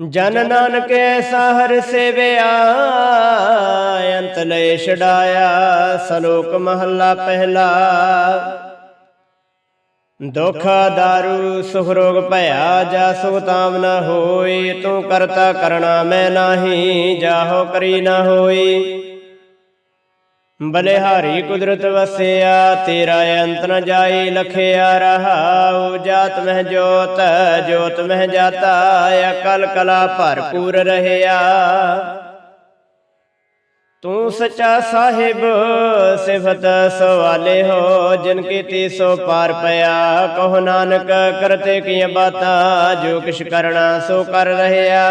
ਜਨ ਨਾਨਕ ਐਸਾ ਹਰ ਸੇਵਿਆ, ਅੰਤ ਲੈ ਛਡਾਇਆ, ਸਲੋਕ ਮਹੱਲਾ ਪਹਿਲਾ। ਦੁਖ ਦਾਰੂ, ਸੁਖ ਰੋਗ ਭਇਆ, ਜਾ ਸੁਖ ਤਾਮ ਨ ਹੋਈ, ਤੂੰ ਕਰਤਾ ਕਰਣਾ ਮੈਂ ਨਾਹੀ, ਜਾਹੋ ਕਰੀ ਨਾ ਹੋਈ। ਬਲਿਹਾਰੀ ਕੁਦਰਤ ਵਸਿਆ, ਤੇਰਾ ਅੰਤ ਨ ਜਾਈ ਲਖਿਆ ਰਹਾਉ। ਜਾਤ ਮਹਿ ਜੋਤ ਜੋਤ ਮਹਿ ਜਾਤਾ, ਅਕਲ ਕਲਾ ਭਰਪੂਰ ਰਹਿਆ। ਤੂੰ ਸੱਚਾ ਸਾਹਿਬ, ਸਿਫਤ ਸਵਾਲੇ ਹੋ, ਜਿਨ ਕੀਤੀ ਸੋ ਪਾਰ ਪਿਆ। ਕਹੋ ਨਾਨਕ ਕਰਤੇ ਕੀਆਂ ਬਾਤਾਂ, ਜੋ ਕਿਛ ਕਰਣਾ ਸੋ ਕਰ ਰਹਿਆ।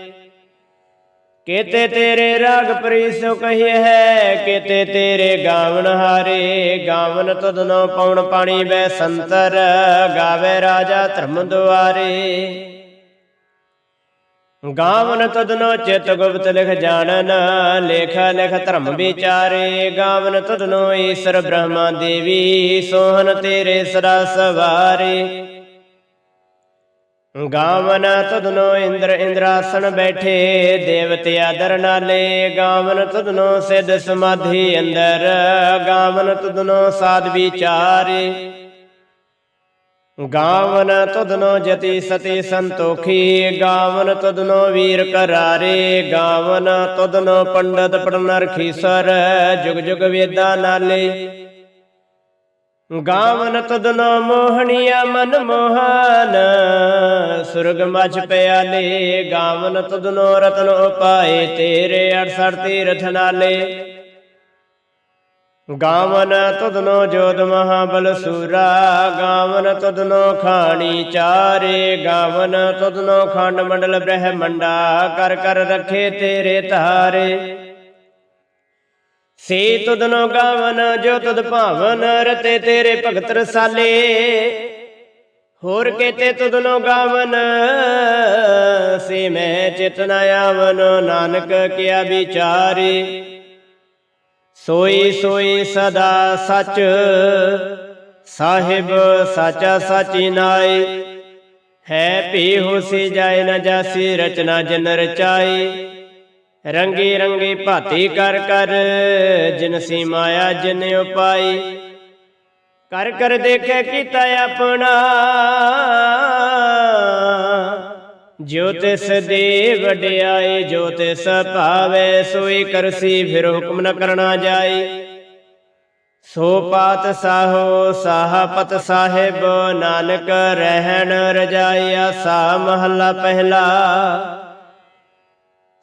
ਕੇਤੇ ਤੇਰੇ ਰਾਗ ਪ੍ਰੀਸੋ ਕਹੀ ਹੈ, ਕੇਤੇ ਤੇਰੇ ਗਾਵਨ ਹਾਰੇ। ਗਾਵਨ ਤਦਨੋ ਪਉਣ ਪਾਣੀ ਬੈ ਸੰਤਰ, ਗਾਵੇ ਰਾਜਾ ਧਰਮ ਦੁਆਰੇ। ਗਾਵਨ ਤਦਨੋ ਚਿਤ ਗੁਪਤ ਲਿਖ ਜਾਣਨ, ਲੇਖ ਲਿਖ ਧਰਮ ਵਿਚਾਰੇ। ਗਾਵਨ ਤਦਨੋ ਈਸ਼ਰ ਬ੍ਰਹਮਾ ਦੇਵੀ ਸੋਹਨ ਤੇਰੇ ਸਦਾ ਸਵਾਰੇ। ਗਾਵਨ ਤਦਨੋ ਇੰਦਰ ਇੰਦਰਾਸਨ ਬੈਠੇ, ਦੇਵਤੇ ਆਦਰ ਨਾਲੇ। ਗਾਵਨ ਤਦਨੋ ਸਿਧ ਸਮਾਧੀ ਅੰਦਰ, ਗਾਵਨ ਤਦਨੋ ਸਾਧ ਵਿਚਾਰੇ। ਗਾਵਨ ਤਦਨੋ ਜਤੀ ਸਤੀ ਸੰਤੋਖੀ, ਗਾਵਨ ਤਦਨੋ ਵੀਰ ਕਰਾਰੇ। ਗਾਵਨ ਤਦਨੋ ਪੰਡਤ ਪੜਨ ਖੀਸਰ ਜੁਗ ਜੁਗ ਵੇਦਾਂ ਨਾਲੇ। ਗਾਵਨ ਤਦਨੋ ਮੋਹਣੀਆ ਮਨ ਮੋਹਨ। ਸੁਰਗ ਮਝ ਪਿਆਲੇ ਗਾਵਨ ਤਦਨੋ ਰਤਨ ਉਪਾਏ, ਤੇਰੇ 68 ਤੀਰਥ ਨਾਲੇ। ਗਾਵਨ ਤਦਨੋ ਜੋਤ ਮਹਾਬਲ ਸੂਰਾ, ਗਾਵਨ ਤਦਨੋ ਖਾਣੀ ਚਾਰੇ, ਗਾਵਨ ਤਦਨੋ ਖੰਡ ਮੰਡਲ ਬ੍ਰਹਮੰਡਾ। ਕਰ ਕਰ ਰੱਖੇ ਤੇਰੇ ਧਾਰੇ। ਸੇ ਤੁਧਨੋ ਗਾਵਨ, ਜੋ ਤੁਧ ਭਾਵਨ, ਰਤੇ ਤੇਰੇ ਭਗਤ ਰਸਾਲੇ। ਹੋਰ ਕੇਤੇ ਤੁਧਨੋ ਗਾਵਨ, ਸੇ ਮੈਂ ਚਿਤਨ ਆਵਨ, ਨਾਨਕ ਕਿਆ ਵਿਚਾਰੇ। ਸੋਈ ਸੋਈ ਸਦਾ ਸਚ, ਸਾਹਿਬ ਸਾਚਾ ਸਾਚੀ ਨਾਈ। ਹੈ ਭੀ ਹੋਸੀ ਜਾਏ ਨਾ ਜਾਸੀ, ਰਚਨਾ ਜਨ ਰਚਾਈ। ਰੰਗੀ ਰੰਗੀ ਭਾਤੀ ਕਰ ਕਰ, ਜਿਨ ਸੀ ਮਾਇਆ ਜਿਨ ਉਪਾਈ। ਕਰ ਕਰ ਦੇਖੇ ਕੀਤਾ ਆਪਣਾ, ਜੋ ਤਿਸ ਦੇ ਵਡਿਆਏ ਜੋ ਤਿਸ ਭਾਵੇ, ਸੋਈ ਕਰਸੀ, ਫਿਰ ਹੁਕਮ ਨ ਕਰਨਾ ਜਾਏ ਸੋ ਪਾਤ ਸਾਹੋ ਸਾਹਪਤ ਸਾਹਿਬ, ਨਾਨਕ ਰਹਿਣ ਰਜਾਇਆ ਆਸਾ ਮਹੱਲਾ ਪਹਿਲਾ।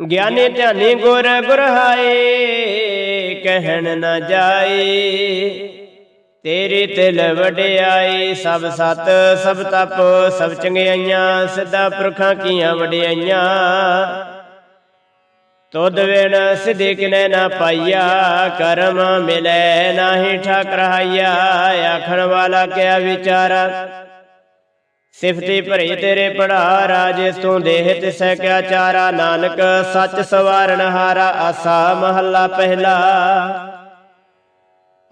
ਗਿਆਨੀ ਧਿਆਨੀ ਗੁਰ ਗੁਰਹਾਏ ਕਹਿਣ ਨਾ ਜਾਏ। ਤੇਰੀ ਤਿਲ ਵਡਿਆਈ, ਸਭ ਸਤ, ਸਭ ਤਪ, ਸਭ ਚੰਗਿਆਈਆਂ, ਸਿੱਧਾ ਪੁਰਖਾਂ ਕੀਆਂ ਵਡਿਆਈਆਂ। ਤੁਧ ਵਿਣ ਸਿਧੇ ਕਿਨੇ ਨਾ ਪਾਈਆ, ਕਰਮ ਮਿਲੈ ਨਾਹੀ ਠਾਕ ਰਹਾਈਆ ਆਖਣ ਵਾਲਾ ਕਿਆ ਵਿਚਾਰਾ ਸਿਫਤੀ ਭਰੀ ਤੇਰੇ ਪੜਾ ਰਾਜੇ ਤੂੰ ਦੇਹ ਤਿਸੈ ਕਿਆ ਚਾਰਾ ਨਾਨਕ, ਸੱਚ ਸਵਾਰਨ ਹਾਰਾ ਆਸਾ ਮਹੱਲਾ ਪਹਿਲਾ।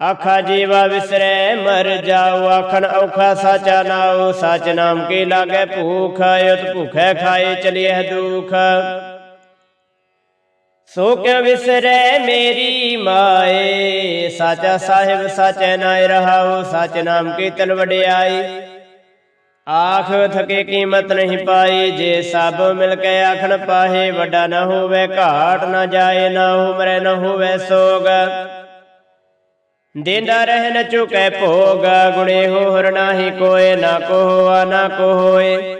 ਆਖਾ ਜੀਵਾ ਵਿਸਰੈ, ਮਰ ਜਾਉ ਆਖਣ ਔਖਾ ਸਾਚਾ ਨਾਉ, ਸਚ ਨਾਮ ਕੀ ਲਾਗੇ ਭੂਖ ਯਤ ਭੁਖੈ ਖਾਏ ਚਲਿਐ ਦੁਖ। ਸੋ ਕਿਉ ਵਿਸਰੈ ਮੇਰੀ ਮਾਏ, ਸਾਚਾ ਸਾਹਿਬ ਸਾਚੈ ਨਾਇ ਰਹਾਉ, ਸਚ ਨਾਮ ਕੀ ਤਲ ਵਡਿਆਈ। ਆਖ ਥਕੇ ਕੀਮਤ ਨਹੀਂ ਪਾਈ, ਜੇ ਸਭ ਮਿਲ ਕੇ ਆਖਣ ਪਾਹੇ, ਵੱਡਾ ਨਾ ਹੋਵੇ, ਘਾਟ ਨਾ ਜਾਏ, ਨਾ ਉਮਰੇ ਨਾ ਹੋਵੇ ਸੋਗ। ਦੇਂਦਾ ਰਹਿ ਨ ਚੁਕੈ ਭੋਗ, ਗੁਣੇ ਹੋਰ ਨਾਹੀ ਕੋਏ, ਨਾ ਕੋ ਨਾ ਕੋਏ। ਹੋਏ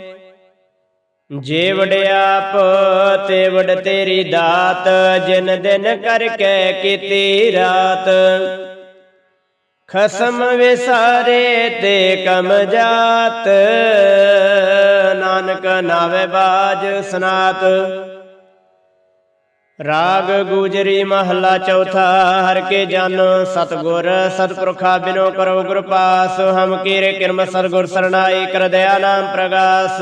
ਜੇ ਵਡਿਆਪ ਤੇ ਵਡ ਤੇਰੀ ਦਾਤ, ਜਿਨ ਦਿਨ ਕਰਕੇ ਕੀਤੀ ਰਾਤ। ਖਸਮ ਵਿਸਾਰੇ ਤੇ ਕਮ ਜਾਤ। ਨਾਨਕ ਨਾਵੇ ਬਾਜ ਸਨਾਤ। ਰਾਗ ਗੁਜਰੀ ਮਹੱਲਾ ਚੌਥਾ, ਹਰ ਕੇ ਜਨ ਸਤਗੁਰ, ਸਤਪੁਰਖਾ ਬਿਨੋ ਕਰੋ ਗੁਰ ਪਾਸ। ਹਮ ਕੀਰੇ ਕਿਰਮ ਸਰਗੁਰ ਸਰਣਾਈ, ਕਰ ਦਇਆ ਨਾਮ ਪ੍ਰਗਾਸ।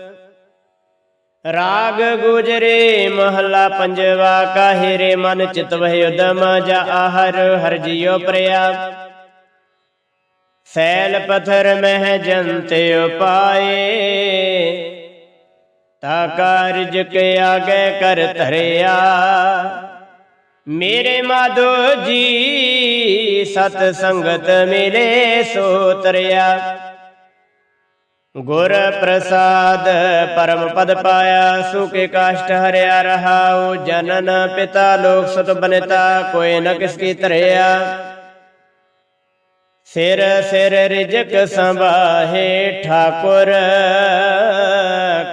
ਰਾਗ ਗੁਜਰੇ ਮਹੱਲਾ ਪੰਜਵਾ ਕਾਹੇ ਰੇ ਮਨ ਚਿਤ ਵਹਿ ਉਦਮ ਜਾ ਆਹਰ ਹਰ ਜਿਉ ਪ੍ਰਿਆ। ਸੈਲ ਪਥਰ ਮਹਿ ਜੰਤੇ ਉਪਾਏ, ਤਾ ਕਾਰਜ ਕੇ ਆਗੇ ਕਰ ਧਰਿਆ। ਮੇਰੇ ਮਾਧੋ ਜੀ, ਸਤ ਸੰਗਤ ਮਿਲੇ ਸੋ ਤਰਿਆ। ਗੁਰ ਪ੍ਰਸਾਦ ਪਰਮ ਪਦ ਪਾਇਆ ਸੁਖੇ ਕਾਸ਼ਟ ਹਰਿਆ ਰਹਾਉ, ਜਨਨ ਪਿਤਾ ਲੋਕ ਸਤ ਬਨਤਾ, ਕੋਈ ਨ ਕਿਸ ਕੀ ਧਰਿਆ। ਸਿਰ ਸਿਰ ਰਿਜਕ ਸੰਭਾਹੇ ਠਾਕੁਰ,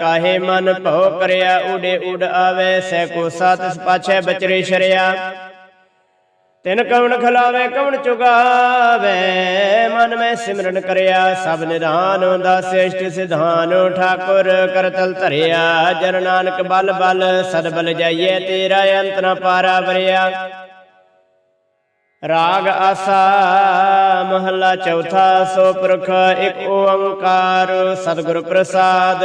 ਕਾਹੇ ਮਨ ਭਉ ਕਰਿਆ, ਉਡੇ ਉਡ ਆਵੇ ਸੈ ਕੋ ਸਤ ਪਾਛੈ ਬਚਰੇ ਸ਼ਰਿਆ। ਤਿਨ ਕਵਣ ਖਲਾਵੇ, ਕਵਣ ਚੁਗਾਵੇ, ਮਨ ਮੈਂ ਸਿਮਰਨ ਕਰਿਆ, ਸਭ ਨਿਧਾਨ ਦਾਸ ਇਸ਼ਟ ਸਿਧਾਨ ਠਾਕੁਰ ਕਰਤਲ ਧਰਿਆ, ਜਨ ਨਾਨਕ ਬਲ ਬਲ, ਸਦ ਬਲ ਜਾਈਏ, ਤੇਰਾ ਅੰਤ ਨ ਪਾਰਾ ਵਰਿਆ। ਰਾਗ ਆਸਾ, ਮਹੱਲਾ ਚੌਥਾ, ਸੋ ਪੁਰਖ ਇੱਕ ਓੰਕਾਰ, ਸਤਿਗੁਰ ਪ੍ਰਸਾਦ।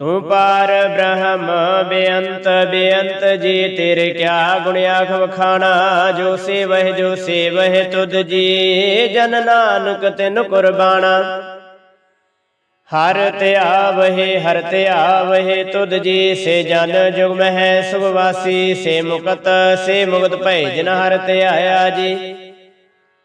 ਤੂੰ ਪਾਰ ਬ੍ਰਹਮ ਬੇਅੰਤ ਬੇਅੰਤ ਜੀ, ਤੇਰੇ ਕਿਆ ਗੁਣ ਆਖ ਵਖਾਣਾ ਜੋ ਸੇਵਹਿ ਜੋ ਸੇਵਹਿ ਤੁਧ ਜੀ, ਜਨ ਨਾਨਕ ਤਿਨ ਕੁਰਬਾਨਾ ਹਰ ਧਿਆਵਹਿ ਹਰ ਧਿਆਵਹਿ ਤੁਧ ਜੀ, ਸੇ ਜਨ ਜੁਗ ਮਹਿ ਸੁਖ ਸੇ ਮੁਕਤ ਸੇ ਮੁਕਤ ਭੈ ਜਨ ਹਰ ਧਿਆਇਆ ਜੀ।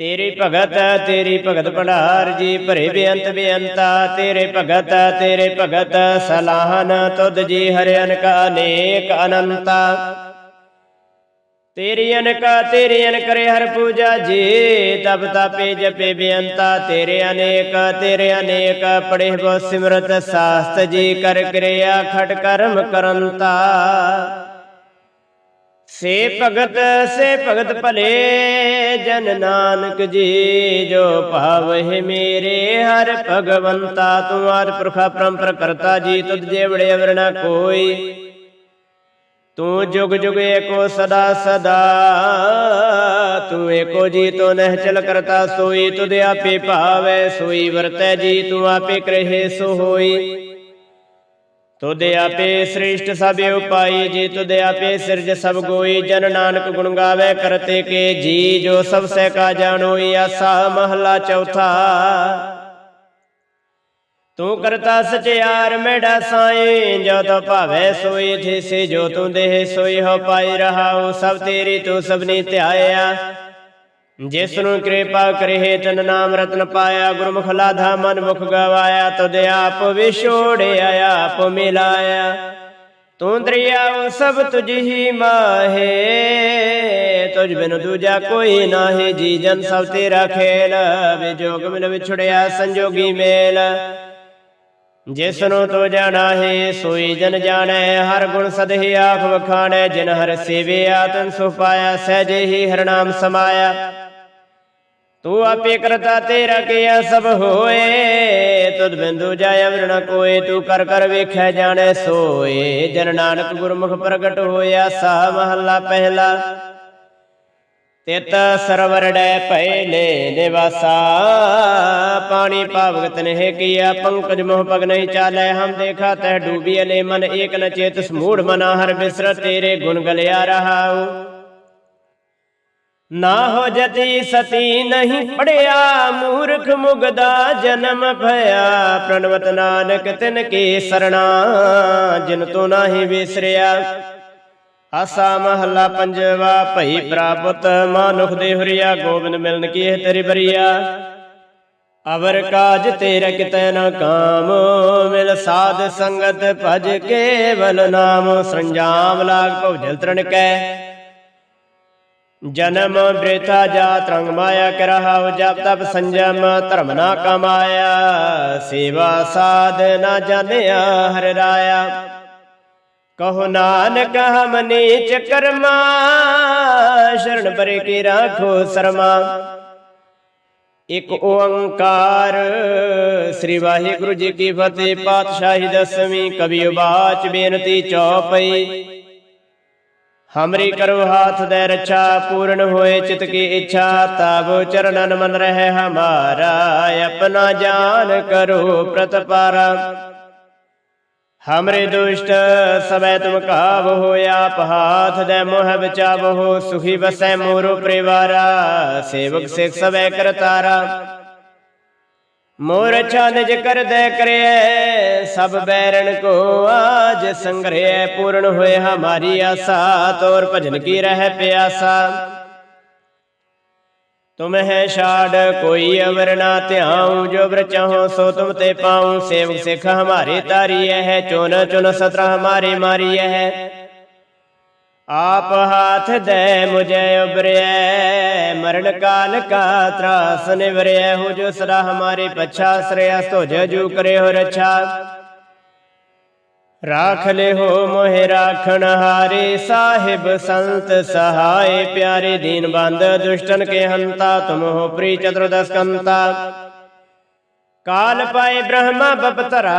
ਤੇਰੀ ਭਗਤ ਤੇਰੀ ਭਗਤ ਭੰਡਾਰ ਜੀ, ਭਰੇ ਬੇਅੰਤ ਬੇਅੰਤਾ, ਤੇਰੇ ਭਗਤ ਤੇਰੇ ਭਗਤ ਸਲਾਹਨ ਤੁਧ ਜੀ, ਹਰਿ ਅਨਕ ਅਨੇਕ ਅਨੰਤਾ। ਤੇਰੀ ਅਨਕਾ, ਤੇਰੀ ਅਨ ਕਰੇ ਹਰ ਪੂਜਾ ਜੀ ਤਬ ਤਾਪੇ ਜਪੇ ਬੇਅੰਤਾ, ਤੇਰੇ ਅਨੇਕ ਤੇਰੇ ਅਨੇਕ ਪੜੇ ਬੋ ਸਿਮਰਤ ਸਾਸਤ ਜੀ, ਕਰ ਕਿਰਿਆ ਖਟ ਕਰਮ ਕਰੰਤਾ। ਸੇ ਭਗਤ ਸੇ ਭਗਤ ਭਲੇ, ਜਨ ਨਾਨਕ ਜੀ, ਜੋ ਭਾਵਹਿ ਮੇਰੇ ਹਰ ਭਗਵੰਤਾ, ਤੂੰ ਆਦ ਪੁਰਖਾ ਪਰੰਪਰ ਕਰਤਾ ਜੀ, ਤੁਧ ਜੇ ਅਵਰਣਾ ਕੋਈ। ਤੂੰ ਜੁਗ ਜੁਗ ਏਕੋ ਸਦਾ ਸਦਾ, ਤੂੰ ਏਕੋ ਜੀ ਤੋ ਨਹਿ ਚਲ ਕਰਤਾ ਸੋਈ, ਤੁਧ ਆਪੇ ਭਾਵੈ ਸੋਈ, ਵਰਤੈ ਜੀ, ਤੂੰ ਆਪੇ ਕਰਹਿ ਸੋ ਹੋਈ ਤੁਧ ਆਪੇ ਸ੍ਰੇਸ਼ਟ ਸਭ ਉਪਾਈ, ਜੀ ਤੁਧ ਆਪੇ ਸਿਰਜ ਸਭ ਗੋਈ, ਜਨ ਨਾਨਕ ਗੁਣ ਗਾਵੇ ਕਰਤੇ ਕੇ, ਜੀ ਜੋ ਸਭ ਸਹਿ ਕਾ ਜਾਣੋਈ, ਆਸਾ ਮਹਲਾ ਚੌਥਾ। ਤੂੰ ਕਰਤਾ ਸਚਿਆਰ ਮੇੜਾ ਸਾਈ ਜੋ ਤੋ ਭਾਵੇ ਸੋਈ ਥਿਸੇ ਜੋ ਤੂੰ ਦੇਹ ਸੋਈ ਹੋ ਪਾਈ ਰਹਾਉ, ਸਭ ਤੇਰੀ ਤੂੰ ਸਭਨੀ ਧਿਆਇਆ। ਜਿਸ ਨੂੰ ਕਿਰਪਾ ਕਰੇ ਤਨ ਨਾਮ ਰਤਨ ਪਾਇਆ, ਗੁਰਮੁਖ ਲਾਧਾ ਮਨ ਮੁਖ ਗਵਾਇਆ, ਤੁਧ ਆਪ ਵਿਛੋੜਿਆ, ਆਪ ਮਿਲਾਇਆ। ਤੂੰ ਦਰਿਆਉ ਸਭ ਤੁਝ ਹੀ ਮਾਹੇ, ਤੁਝ ਬਿਨ ਦੂਜਾ ਕੋਈ ਨਾਹੀ ਜੀ ਜਨ ਸਭ ਤੇਰਾ ਖੇਲ, ਵਿਜੋਗ ਮਿਲ ਵਿਛੜਿਆ ਸੰਜੋਗੀ ਮੇਲ। ਜਿਸ ਨੂੰ ਤੋ ਜਾਣਾ ਹੈ ਸੋਈ ਜਨ ਜਾਣੈ, ਹਰ ਗੁਣ ਸਦਹਿ ਆਖ ਵਖਾਣੈ, ਜਿਨ ਹਰ ਸੇਵਿਆ, ਤਨ ਸੁ ਪਾਇਆ, ਸਹਿਜੇ ਹੀ ਹਰ ਨਾਮ ਸਮਾਇਆ। ਤੂੰ ਆਪੇ ਕਰਤਾ ਤੇਰਾ ਕੀਆ ਸਭ ਹੋਏ। ਤੁਧ ਬਿੰਦੂ ਜਾਇ ਅਵਰਣ ਕੋਏ, ਤੂੰ ਕਰ ਕਰ ਵੇਖੈ ਜਾਣੈ ਸੋਏ। ਜਨ ਨਾਨਕ ਗੁਰਮੁਖ ਪ੍ਰਗਟ ਹੋਇਆ ਸਾ ਮਹੱਲਾ ਪਹਿਲਾ। ਤਿਤ ਸਰਵਰ ਡੈ ਪਹਿਲੇ ਨਿਵਾਸਾ। ਪਾਣੀ ਪਾਵਗਤ ਨਹਿ ਕੀਆ, ਪੰਕਜ ਮੋਹ ਪਗ ਨਹੀਂ ਚਾਲੈ। ਹਮ ਦੇਖਾ ਤੈ ਡੂਬੀ ਨੇ ਮਨ, ਏਕ ਨ ਚੇਤ ਸਮੂੜ ਮਨਾ। ਹਰ ਬਿਸਰ ਤੇਰੇ ਗੁਣ ਗਲਿਆ ਰਹਾਉ। ਨਾ ਹੋ ਜਤੀ ਸਤੀ ਨਹੀਂ ਪੜਿਆ, ਮੂਰਖ ਮੁਗਦਾ ਜਨਮ ਭਇਆ। ਪ੍ਰਣਵਤ ਨਾਨਕ ਤਿਨ ਕੀ ਸਰਣਾ, ਜਿਨ ਤੂੰ ਨਾਹੀ ਵਿਸਰਿਆ। ਆਸਾ ਮਹੱਲਾ ਪੰਜਵਾ, ਭਈ ਪ੍ਰਾਪਤ ਮਾਨੁਖ ਦੇ ਹਰੀਆ, ਗੋਬਿੰਦ ਮਿਲਨ ਕੀ ਇਹ ਤੇਰੀ ਬਰੀਆ। ਅਵਰ ਕਾਜ ਤੇਰੇ ਕਿਤੈ ਨ ਕਾਮ, ਮਿਲ ਸਾਧ ਸੰਗਤ ਭਜ ਕੇਵਲ ਨਾਮ। ਸੰਜਾਮ ਲਾਗ ਭਉਜਲ ਤ੍ਰਣ ਕੈ। ਜਨਮ ਬ੍ਰੇਥਾ ਜਾਤ ਰੰਗ ਮਾਇਆ ਕਰਹਾਉ ਜਪ ਤਪ ਸੰਜਮ ਧਰਮ ਨਾ ਕਮਾਇਆ ਸੇਵਾ ਸਾਧ ਨਾ ਜਾਣਿਆ ਹਰਿ ਰਾਇਆ ਕਹੋ ਨਾਨਕ ਹਮ ਨੀਚ ਕਰਮਾ ਸ਼ਰਨ ਪਰੇ ਕੀ ਰਾਖੋ ਸਰਮਾ ਇਕ ਓੰਕਾਰ ਸ੍ਰੀ ਵਾਹਿਗੁਰੂ ਜੀ ਕੀ ਫਤਿਹ ਪਾਤਸ਼ਾਹੀ ਦਸਵੀਂ ਕਵੀ ਉਬਾਚ ਬੇਨਤੀ ਚੌਪਈ ਹਮਰੀ ਕਰੋ ਹਾਥ ਦੇ ਰੱਛਾ ਪੂਰਨ ਹੋਏ ਚਿਤ ਕੀ ਇੱਛਾ ਤਾਬੋ ਚਰਨਨ ਮਨ ਰਹਿ ਹਮਾਰਾ ਆਪਣਾ ਜਾਨ ਕਰੋ ਪ੍ਰਤਪਾਰਾ ਹਮਰੇ ਦੁਸ਼ਟ ਸਬੈ ਤੁਮ ਕਾਬ ਹੋਇਆ ਹਾਥ ਦੇ ਮੋਹ ਬਚਾਵੋ ਸੁਖੀ ਬਸੈ ਮੋਰੋ ਪਰਿਵਾਰਾ ਸੇਵਕ ਸਿਖ ਸਬੈ ਕਰਤਾਰਾ ਮੋਰ ਨਿਜ ਕਰਦੈ ਕਰਿਐ, ਸਭ ਬੈਰਣ ਕੋ ਆਜ ਸੰਗ੍ਰਹਿ ਪੂਰਨ ਹੋਏ ਹਮਾਰੀ ਆਸਾ, ਤੋਰ ਭਜਨ ਕੀ ਰਹਿ ਪਿਆਸਾ। ਤੁਮ ਹੈ ਛਾੜ, ਕੋਈ ਅਵਰ ਨਾ ਧਿਆਉ, ਜੋ ਬਰ ਚਾਹੋ ਸੋ ਤੁਮ ਤੇ ਪਾਉ, ਸੇਵਕ ਸਿਖ ਹਮਾਰੇ ਤਾਰੀ ਹੈ ਚੁਨ ਚੁਨ ਸਤਰ ਹਮਾਰੇ ਮਾਰੀ ਹੈ ਆਪ ਹਾਥ ਦੇ ਮੁਝੇ ਉਬਰਿਐ ਮਰਨ ਕਾਲ ਕਾ ਤਰਾਸ ਨਿਵਰਿਐ, ਹੋ ਜੋ ਸਦਾ ਹਮਾਰੇ ਪਛਾ ਸ੍ਰੇਯ ਸੋ ਜੂ ਕਰੇ ਹੋ ਰਛਾ। ਰਾਖ ਲੈ ਹੋ ਮੋਹਿ ਰਾਖਣ ਹਾਰੇ, ਸਾਹਿਬ ਸੰਤ ਸਹਾਏ, ਪਿਆਰੇ ਦੀਨ ਬੰਦ ਦੁਸ਼ਟਨ ਕੇ ਹੰਤਾ, ਤੁਮ ਹੋ ਪ੍ਰੀ ਚਤੁਰਦਸ ਕੰਤਾ। ਕਾਲ ਪਾਏ ਬ੍ਰਹਮਾ ਬਪਤਰਾ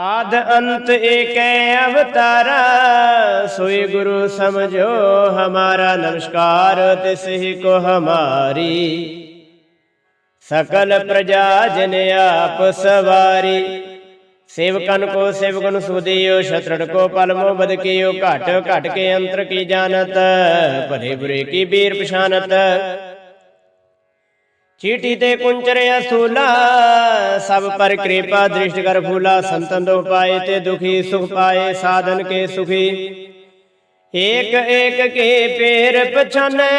ਆਦ ਅੰਤ ਏਕੈ ਅਵਤਾਰਾ, ਸੋਈ ਗੁਰੂ ਸਮਝੋ ਹਮਾਰਾ ਨਮਸਕਾਰ, ਤਿਸ ਹੀ ਕੋ ਹਮਾਰੀ। ਸਕਲ ਪ੍ਰਜਾ ਜਨ ਆਪ ਸਵਾਰੀ, ਸੇਵਕਨ ਕੋ ਸੇਵਕਨ ਸੁਦੀਓ ਸ਼ਤਰੜ ਕੋ ਪਲਮੋ ਬਦ ਕੀਓ, ਘਟ ਘਟ ਕੇ ਅੰਤਰ ਕੀ ਜਾਣਤ, ਭਲੇ ਬੁਰੇ ਕੀ ਬੀਰ ਪਛਾਨਤ। ਚੀਟੀ ਤੇ ਕੁੰਚਰਿਆ ਸੂਲਾ ਸਭ ਪਰ ਕਿਰਪਾ ਦ੍ਰਿਸ਼ਟ ਕਰ ਫੂਲਾ, ਸੰਤਨ ਦੋ ਪਾਏ ਤੇ ਦੁਖੀ, ਸੁਖ ਪਾਏ, ਸਾਧਨ ਕੇ ਸੁਖੀ। ਏਕ ਏਕ ਕੇ ਪੇਰ ਪਛਾਨੈ,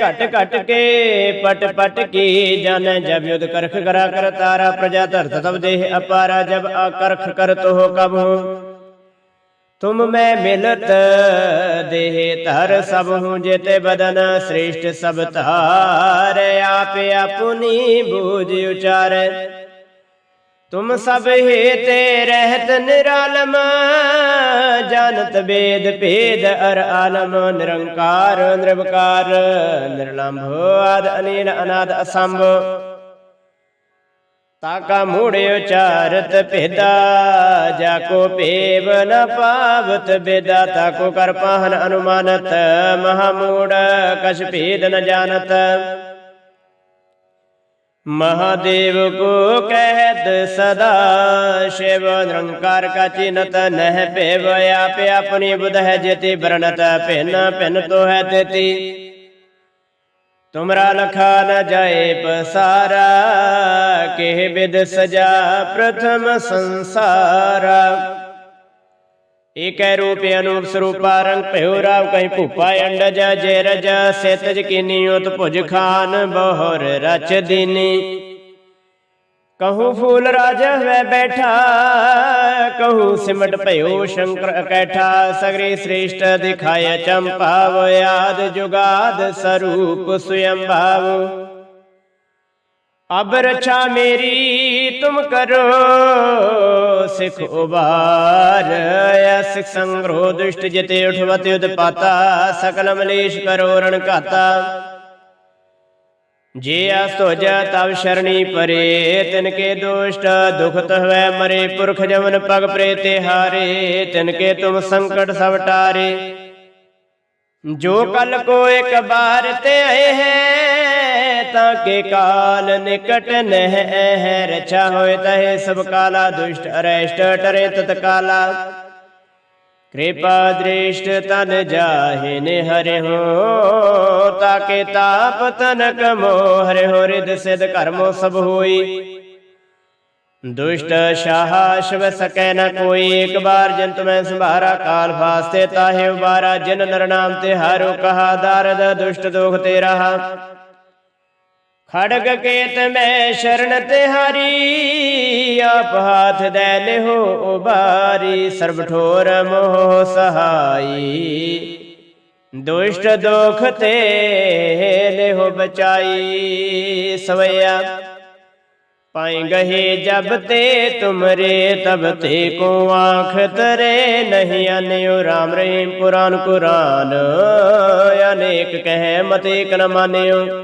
ਘਟ ਘਟ ਕੇ ਪਟ ਪਟ ਕੀ ਜਾਣੈ, ਜਬ ਯੁਧ ਕਰਖ ਕਰਾ ਕਰ ਤਾਰਾ, ਪ੍ਰਜਾ ਧਰਤ ਤਬ ਦੇਹ ਅਪਾਰਾ, ਜਬ ਆਕਰਖ ਕਰ ਤੋ ਕਬ ਤੁਮ ਮੈਂ ਮਿਲਤ ਦੇਹ ਧਰ ਸਭ ਹੂੰ ਜੇਤੇ ਬਦਨ ਸ੍ਰੇਸ਼ਟ ਸਭ ਧਾਰ ਆਪ ਆਪੁਨੀ ਬੂਝ ਉਚਾਰੈ ਤੁਮ ਸਭ ਹੇਤੇ ਰਹਿਤ ਨਿਰਾਲਮ ਜਾਣਤ ਬੇਦ ਭੇਦ ਅਰ ਆਲਮ ਨਿਰੰਕਾਰ ਨਿਰਵਕਾਰ ਨਿਰਲੰਭ ਆਦ ਅਨੀਲ ਅਨਾਦ ਅਸੰਭ ਤਾਕਾ ਮੂੜ ਉਚਾਰਤ ਭੇਦਾ ਜਾ ਕੋ ਭੇਵ ਨ ਪਾਵਤ ਬੇਦਾ ਤਾਕੋ ਕਰ ਪਾਹਨ ਅਨੁਮਾਨਤ ਮਹਾ ਮੂੜ ਕਛ ਭੇਦ ਨ ਜਾਣਤ महादेव को कहत सदा शिव निरंकार का चिन्हत नह पेव आप अपनी बुध है जेति वर्णत भिन भिन तो है तेति ਤੁਮਰਾ ਲਖਾ ਨ ਜਾਏ ਪਸਾਰਾ, ਕਿਹ ਬਿਦ ਸਜਾ ਪ੍ਰਥਮ ਸੰਸਾਰਾ। ਏਕੈ ਰੂਪ ਅਨੂਪ ਸਰੂਪਾ ਰੰਗ ਭਇਓ ਰਾਵ ਕਹੀਂ ਭੂਪਾ ਅੰਡਜ ਜੇ ਰਜ, ਸਿਤਜ ਕੀਨੀ ਉਤ ਭੁਜ ਖਾਨ ਬਹੁਰ ਰਚ ਦੀਨੀ। ਕਹੂੰ ਫੂਲ ਰਾਜ ਹੈ ਬੈਠਾ ਕਹੂੰ ਸਿਮਟ ਭਇਓ ਸ਼ੰਕਰ ਇਕੈਠਾ ਸਗਰੀ ਸ੍ਰੇਸ਼ਟ ਦਿਖਾਇ ਚੰਪਾਵ ਆਦ ਜੁਗਾਦ ਸਰੂਪ ਸੁਯੰ ਭਾਵ ਅਬ ਰਛਾ ਮੇਰੀ ਤੁਮ ਕਰੋ ਸਿਖ ਉਬਾਰ ਸਿਖ ਸੰਗ੍ਰੋ ਦੁਸ਼ਟ ਜਿਤੇ ਉਠਵਤ ਉਦਪਾਤਾ ਸਕਲ ਮਲੇਸ਼ ਕਰੋ ਰਣ ਘਾਤਾ ਜੇ ਅਸਤੋਜ ਤਵ ਸ਼ਰਣੀ ਪਰੇ ਤਿਨ ਕੇ ਦੁਸ਼ਟ ਦੁਖਤ ਹੋਵੇ ਮਰੇ ਪੁਰਖ ਜਮਨ ਪਗ ਪ੍ਰੇ ਤੇ ਹਾਰੇ ਤਿਨ ਕੇ ਤੁਮ ਸੰਕਟ ਸਭ ਟਾਰੇ। ਜੋ ਕਲ ਕੋ ਇੱਕ ਬਾਰ ਤੇ ਆਏ ਹੈ, ਤਾਂ ਕੇ ਕਾਲ ਨਿਕਟ ਨਹਿ ਹੈ ਰਛਾ ਹੋਏ ਤਹਿ ਸਭ ਕਾਲਾ ਦੁਸ਼ਟ ਅਰੇਸ਼ਟ, ਟਰੇ ਤਤਕਾਲਾ ਕਿਰਪਾ ਦ੍ਰਿਸ਼ਟ ਤਨ ਜਾਹੇ ਨੇ ਹਰਿ ਤਾਕੇ ਤਾਪ ਤਨਕ ਮੋਹ ਹਰਿ ਰਿਦ ਸਿਧ ਕਰਮੋ ਸਭ ਹੋਈ। ਦੁਸ਼ਟ ਸ਼ਾਹ ਸ਼ਿਵ ਸਕੈ ਨ ਕੋਈ, ਇੱਕ ਬਾਰ ਜੰਤ ਮੈਂ ਸੰਭਾਰਾ ਕਾਲ ਫਾਸਤੇ, ਤਾਹੇ ਉਬਾਰਾ ਜਿਨ ਨਰ ਨਾਮ ਤੇ ਹਾਰੋ ਕਹਾ, ਦਰਦ ਦੁਸ਼ਟ ਦੋਖ ਤੇ ਰਹਾ ਖੜਗ ਕੇਤ ਮੈਂ ਸ਼ਰਨ ਤੇ ਹਾਰੀ, ਆਪ ਹਾਥ ਦੇ ਲਿਹੋ ਉਬਾਰੀ, ਸਰਬ ਠੋਰ ਮੋਹ ਸਹਾਈ। ਦੁਸ਼ਟ ਦੁਖ ਤੇ ਲਿਹੋ ਬਚਾਈ ਸਵਈਆ ਪਾਈ ਗਹੇ ਜਬ ਤੇ ਤੁਮਰੇ, ਤਬ ਤੇ ਕੋ ਆਂਖ ਤਰੇ ਨਹੀਂ ਅਨਿਓ ਰਾਮ ਰਹੀਮ ਪੁਰਾਨ ਕੁਰਾਨ। ਅਨੇਕ ਕਹੈ ਮਤੇ ਏਕ ਮਾਨਿਓ।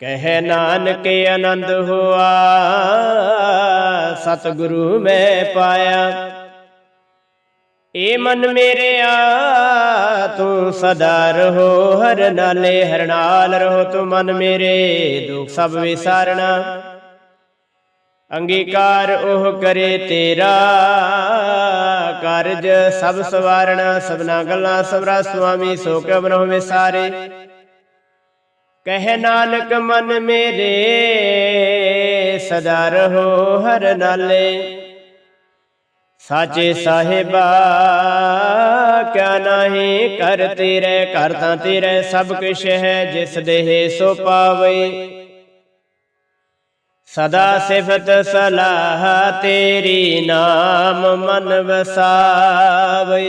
ਕਹਿ ਨਾਨਕ ਆਨੰਦ ਹੋਆ, ਸਤਿਗੁਰੂ ਮੈਂ ਪਾਇਆ। ਏ ਮਨ ਮੇਰਿਆ ਤੂੰ ਸਦਾ ਰਹੋ, ਹਰ ਨਾਲੇ ਹਰ ਨਾਲ ਰਹੋ, ਤੂੰ ਮਨ ਮੇਰੇ ਦੁੱਖ ਸਭ ਵਿਸਾਰਣਾ। ਅੰਗੀਕਾਰ ਉਹ ਕਰੇ ਤੇਰਾ, ਕਾਰਜ ਸਭ ਸਵਾਰਣਾ, ਸਭਨਾ ਗੱਲਾਂ ਸਵਰਾ ਸੁਆਮੀ ਸੋ ਕੇ ਬਨੋ ਵਿਸਾਰੇ। ਕਹਿ ਨਾਨਕ ਮਨ ਮੇਰੇ ਸਦਾ ਰਹੋ ਹਰ ਨਾਲੇ। ਸਾਚੇ ਸਾਹਿਬਾ ਕਿਆ ਨਹੀਂ ਕਰ ਤੇਰੇ ਘਰ ਤਾਂ ਤੇਰੇ ਸਭ ਕੁਛ ਹੈ ਜਿਸ ਦੇਹ ਸੋ ਪਾਵੇ ਸਦਾ ਸਿਫਤ ਸਲਾਹ ਤੇਰੀ ਨਾਮ ਮਨ ਵਸਾਵੇ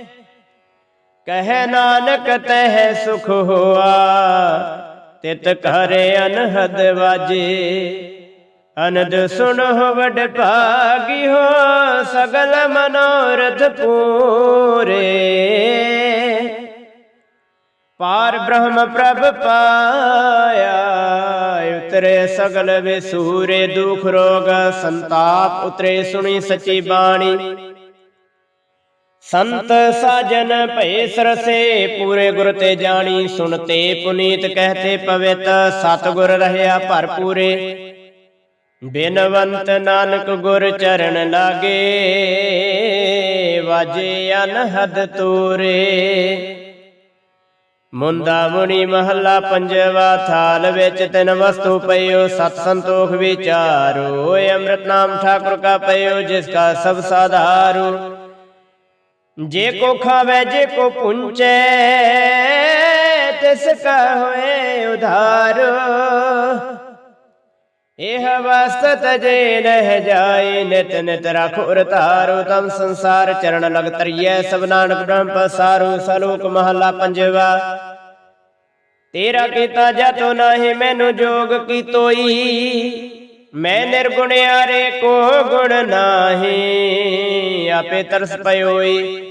ਕਹਿ ਨਾਨਕ ਤਹਿ ਸੁਖ ਹੋਆ, ਤਿਤ ਘਰ ਅਨਹਦ ਵਾਜੇ। ਅਨੰਦ ਸੁਣੋ ਵਡ ਭਾਗੀ ਹੋ, ਸਗਲ ਮਨੋਰਥ ਪੂਰੇ। ਪਾਰ ਬ੍ਰਹਮ ਪ੍ਰਭ ਪਾਇਆ, ਉਤਰੇ ਸਗਲ ਵਿਸੂਰੇ ਦੁਖ ਰੋਗ, ਸੰਤਾਪ ਉਤਰੇ ਸੁਣੀ ਸਚੀ ਬਾਣੀ। ਸੰਤ ਸਾਜਨ ਭਏ ਸਰਸੇ, ਪੂਰੇ ਗੁਰ ਤੇ ਜਾਣੀ ਸੁਣਤੇ ਪੁਨੀਤ ਕਹਤੇ ਪਵਿੱਤ, ਸਤਗੁਰ ਰਹਿਆ ਭਰਪੂਰੇ। ਬਿਨਵੰਤ ਨਾਨਕ ਗੁਰ ਚਰਨ ਲਾਗੇ, ਵਾਜੇ ਅਨਹਦ ਤੂਰੇ। ਮੁੰਦਾ ਮੁਣੀ ਮਹੱਲਾ ਪੰਜਵਾ ਥਾਲ ਵਿੱਚ ਤਿੰਨ ਵਸਤੂ ਪਈਓ, ਸਤ ਸੰਤੋਖ ਵਿਚਾਰੋ, ਅੰਮ੍ਰਿਤ ਨਾਮ ਠਾਕੁਰ ਕਾ ਪਈਓ, ਜਿਸ ਕਾ ਸਭ ਸਾਧਾਰੂ। ਜੇ ਕੋ ਖਾਵੇ, ਜੇ ਕੋ ਪੁੰਚੈ, ਤਿਸ ਕਾ ਹੋਏ ਉਧਾਰ। ਇਹ ਵਸਤ ਤਜੇ ਨਹਿ ਜਾਏ, ਨਿਤ ਨਿਤ ਰਖੋ ਰਤਾਰੋ ਤਮ ਸੰਸਾਰ ਚਰਨ ਲਗ ਤਰੀਐ ਸਭ ਨਾਨਕ ਬ੍ਰਹਮ ਪਸਾਰੋ, ਸਲੋਕ ਮਹਲਾ ਪੰਜਵਾ। ਤੇਰਾ ਕੀਤਾ ਜਤੋ ਨਾਹੀ, ਮੈਨੂੰ ਜੋਗ ਕੀ ਤੋਈ ਮੈਂ ਨਿਰਗੁਣਿਆਰੇ ਕੋ ਗੁਣ ਨਾਹੀ, ਆਪੇ ਤਰਸ ਪਇਓਈ।